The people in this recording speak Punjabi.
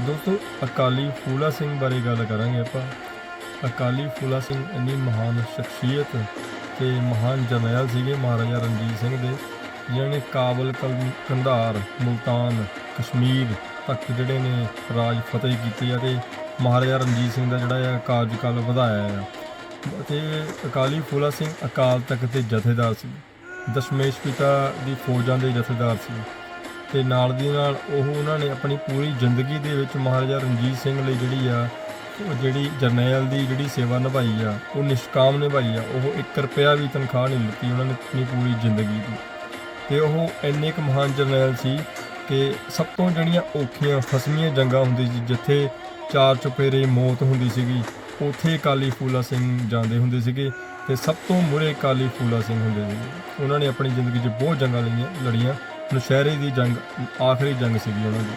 ਦੋਸਤੋ, ਅਕਾਲੀ ਫੂਲਾ ਸਿੰਘ ਬਾਰੇ ਗੱਲ ਕਰਾਂਗੇ ਆਪਾਂ। ਅਕਾਲੀ ਫੂਲਾ ਸਿੰਘ ਇੰਨੀ ਮਹਾਨ ਸ਼ਖਸੀਅਤ ਤੇ ਮਹਾਨ ਜਰਨੈਲ ਸੀਗੇ ਮਹਾਰਾਜਾ ਰਣਜੀਤ ਸਿੰਘ ਦੇ, ਜਿਨ੍ਹਾਂ ਨੇ ਕਾਬਲ ਕਲ- ਕੰਧਾਰ, ਮੁਲਤਾਨ, ਕਸ਼ਮੀਰ ਤੱਕ ਜਿਹੜੇ ਨੇ ਰਾਜ ਫਤਿਹ ਕੀਤੇ ਆ ਤੇ ਮਹਾਰਾਜਾ ਰਣਜੀਤ ਸਿੰਘ ਦਾ ਜਿਹੜਾ ਆ ਕਾਰਜਕਾਲ ਵਧਾਇਆ ਆ। ਅਤੇ ਅਕਾਲੀ ਫੂਲਾ ਸਿੰਘ ਅਕਾਲ ਤਖਤ ਦੇ ਜਥੇਦਾਰ ਸੀ। ਦਸ਼ਮੇਸ਼ ਪਿਤਾ ਦੀ ਫੌਜਾਂ ਦੇ ਜਥੇਦਾਰ ਸੀ। ਤੇ ਨਾਲ ਦੀ ਨਾਲ ਉਹ ਉਹਨਾਂ ਨੇ ਆਪਣੀ ਪੂਰੀ ਜ਼ਿੰਦਗੀ ਦੇ ਵਿੱਚ ਮਹਾਰਾਜਾ ਰਣਜੀਤ ਸਿੰਘ ਲਈ ਜਿਹੜੀ ਆ, ਉਹ ਜਿਹੜੀ ਜਰਨੈਲ ਦੀ ਜਿਹੜੀ ਸੇਵਾ ਨਿਭਾਈ ਆ, ਉਹ ਨਿਸ਼ਕਾਮ ਨਿਭਾਈ ਆ, ਉਹ 1 ਰੁਪਿਆ ਵੀ ਤਨਖਾਹ ਨਹੀਂ ਲਿੱਤੀ ਉਹਨਾਂ ਨੇ ਆਪਣੀ ਪੂਰੀ ਜ਼ਿੰਦਗੀ ਦੀ। ਤੇ ਉਹ ਇੰਨੇ ਕੁ ਮਹਾਨ ਜਰਨੈਲ ਸੀ ਕਿ ਸਭ ਤੋਂ ਜਿਹੜੀਆਂ ਔਖੀਆਂ ਫਸਮੀਆਂ ਜੰਗਾਂ ਹੁੰਦੀ ਸੀ, ਜਿੱਥੇ ਚਾਰ ਚੁਪੇਰੇ ਮੌਤ ਹੁੰਦੀ ਸੀਗੀ, ਉੱਥੇ ਕਾਲੀ ਫੂਲਾ ਸਿੰਘ ਜਾਂਦੇ ਹੁੰਦੇ ਸੀਗੇ ਤੇ ਸਭ ਤੋਂ ਮੁਰੇ ਕਾਲੀ ਫੂਲਾ ਸਿੰਘ ਹੁੰਦੇ ਸੀ ਉਹਨਾਂ ਨੇ ਆਪਣੀ ਜ਼ਿੰਦਗੀ 'ਚ ਬਹੁਤ ਜੰਗਾਂ ਲੜੀਆਂ ਲੜੀਆਂ। ਨੁਸ਼ਹਿਰੇ ਦੀ ਜੰਗ ਆਖਰੀ ਜੰਗ ਸੀਗੀ ਉਹਨਾਂ ਦੀ।